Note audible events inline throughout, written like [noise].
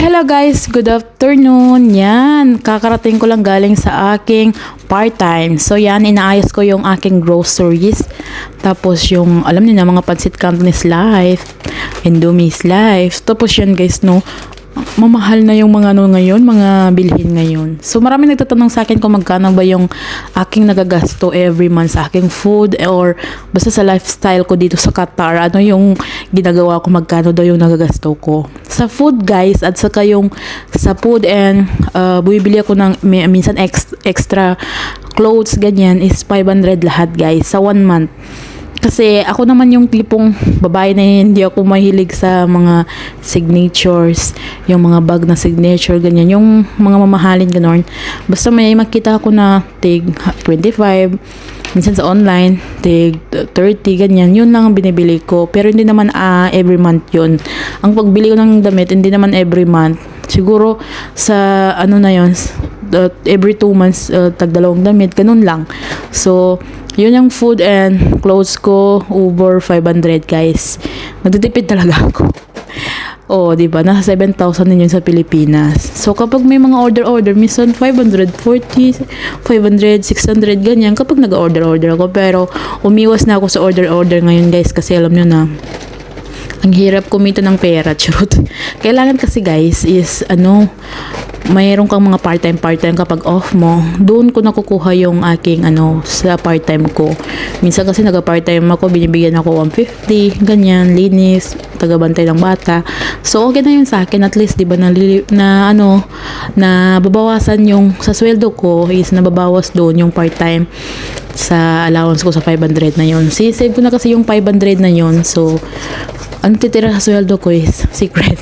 Hello guys, good afternoon. Yan, kakarating ko lang galing sa aking part-time. So yan, inaayos ko yung aking groceries. Tapos yung, alam niyo na, mga pancit company's life, Indomie's life. Tapos yan guys, no, mamahal na yung mga ano ngayon, mga bilhin ngayon. So marami nagtatanong sa akin kung magkano ba yung aking nagagasto every month sa aking food or basta sa lifestyle ko dito sa Qatar, ano yung ginagawa ko, magkano daw yung nagagasto ko. Sa food guys, at saka yung sa food and uh, bumibili ako ng mi- minsan ex- extra clothes, ganyan, is 500 lahat guys, sa one month. Kasi ako naman yung tipong babae na hindi ako mahilig sa mga signatures, yung mga bag na signature, ganyan. Yung mga mamahalin, gano'n. Basta may makita ako na tig 25, minsan sa online, tig 30, ganyan. Yun lang ang binibili ko. Pero hindi naman ah, every month yun. Ang pagbili ko ng damit, hindi naman every month. Siguro sa ano na yun, uh, every two months, uh, tagdalawang damit, ganun lang. So, yun yung food and clothes ko, over 500 guys. Nagtitipid talaga ako. [laughs] Oo, di ba? Nasa 7,000 din yun sa Pilipinas. So, kapag may mga order-order, minsan 540, 500, 600, ganyan. Kapag nag-order-order ako. Pero, umiwas na ako sa order-order ngayon, guys. Kasi alam nyo na, ang hirap kumita ng pera, [laughs] charot. Kailangan kasi guys is ano, mayroon kang mga part-time part-time kapag off mo, doon ko nakukuha yung aking ano sa part-time ko. Minsan kasi naga-part-time ako, binibigyan ako 150, ganyan, linis, tagabantay ng bata. So okay na yun sa akin at least 'di ba na, na ano na babawasan yung sa sweldo ko is nababawas doon yung part-time sa allowance ko sa 500 na yun. Si-save ko na kasi yung 500 na yun. So, ang titira sa sweldo ko is [laughs] secret.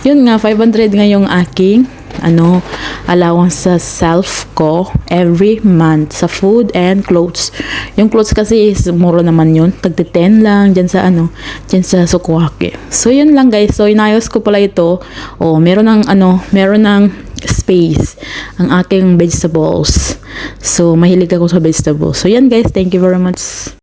Yun nga, 500 nga yung aking ano, allowance sa self ko every month sa food and clothes. Yung clothes kasi is mura naman yun. Tagti 10 lang dyan sa ano, dyan sa Sukuwake. So yun lang guys. So inayos ko pala ito. Oh, meron ng ano, meron ng space ang aking vegetables. So mahilig ako sa vegetables. So yan guys, thank you very much.